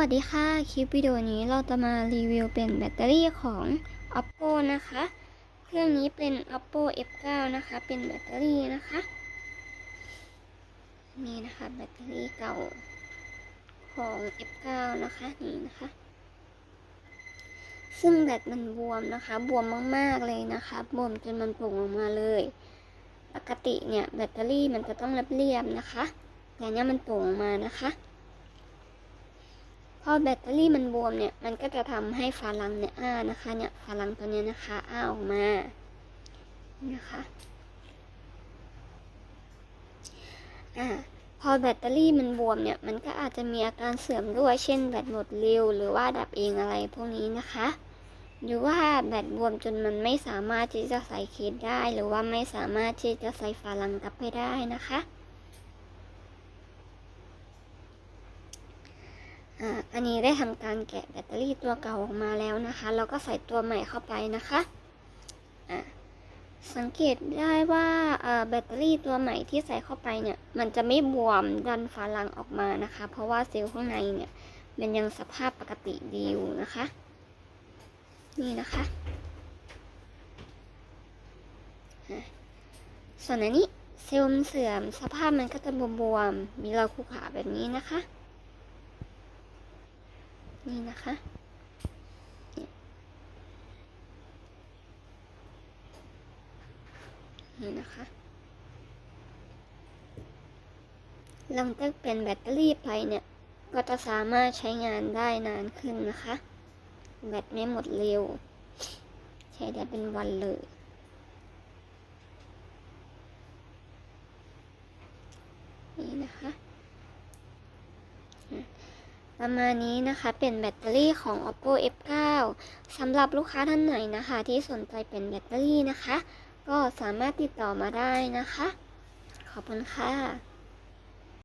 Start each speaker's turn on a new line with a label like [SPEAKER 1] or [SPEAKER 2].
[SPEAKER 1] วัสดีค่ะ คลิปวิดีโอนี้เราจะมารีวิวเป็นแบตเตอรี่ของ oppo นะคะ เครื่องนี้เป็น oppo f9 นะคะ เป็นแบตเตอรี่นะคะ นี่นะคะแบตเตอรี่เก่าของ f9 นะคะ นี่นะคะ ซึ่งแบตมันบวมนะคะ บวมมากๆเลยนะคะ บวมจนมันโป่งออกมาเลย ปกติเนี่ยแบตเตอรี่มันจะต้องเรียบๆนะคะแต่เนี้ยมันโป่งออกมานะคะ พอแบตเตอรี่มันบวมเนี่ย มันก็จะทำให้ฝาลังเนี่ยอ้านะคะ เนี่ยฝาลังตัวเนี้ยนะคะอ้าออกมานะคะอ่าพอแบตเตอรี่มันบวมเนี่ย มันก็อาจจะมีอาการเสื่อมด้วย เช่น แบตหมดเร็ว หรือว่าดับเองอะไรพวกนี้นะคะ หรือว่าแบตบวมจนมันไม่สามารถที่จะใส่เคสได้ หรือว่าไม่สามารถที่จะใส่ฝาลังกลับไปได้นะคะ อันนี้ได้ทำการแกะแบตเตอรี่ตัวเก่าออกมาแล้วนะคะแล้วก็ใส่ตัวใหม่เข้าไปนะคะสังเกตได้ว่าแบตเตอรี่ตัวใหม่ที่ใส่เข้าไปเนี่ย มันจะไม่บวมดันฝาลังออกมานะคะ เพราะว่าเซลล์ข้างในเนี่ย มันยังสภาพปกติดีอยู่นะคะ นี่นะคะะส่วนอันนี้เซลล์มันเสื่อมสภาพมันก็จะบวมๆมีรอยขูขาแบบนี้นะคะ นี่นะคะนี่นี่นะคะหลังจากเปลี่ยนแบตเตอรี่ไปเนี่ย ก็จะสามารถใช้งานได้นานขึ้นนะคะ แบตไม่หมดเร็ว ใช้ได้เป็นวันเลย นี่นะคะ ประมาณนี้นะคะ เป็นแบตเตอรี่ของ oppo f9 สำหรับลูกค้าท่านไหนนะคะ ที่สนใจเป็นแบตเตอรี่นะคะ ก็สามารถติดต่อมาได้นะคะ ขอบคุณค่ะ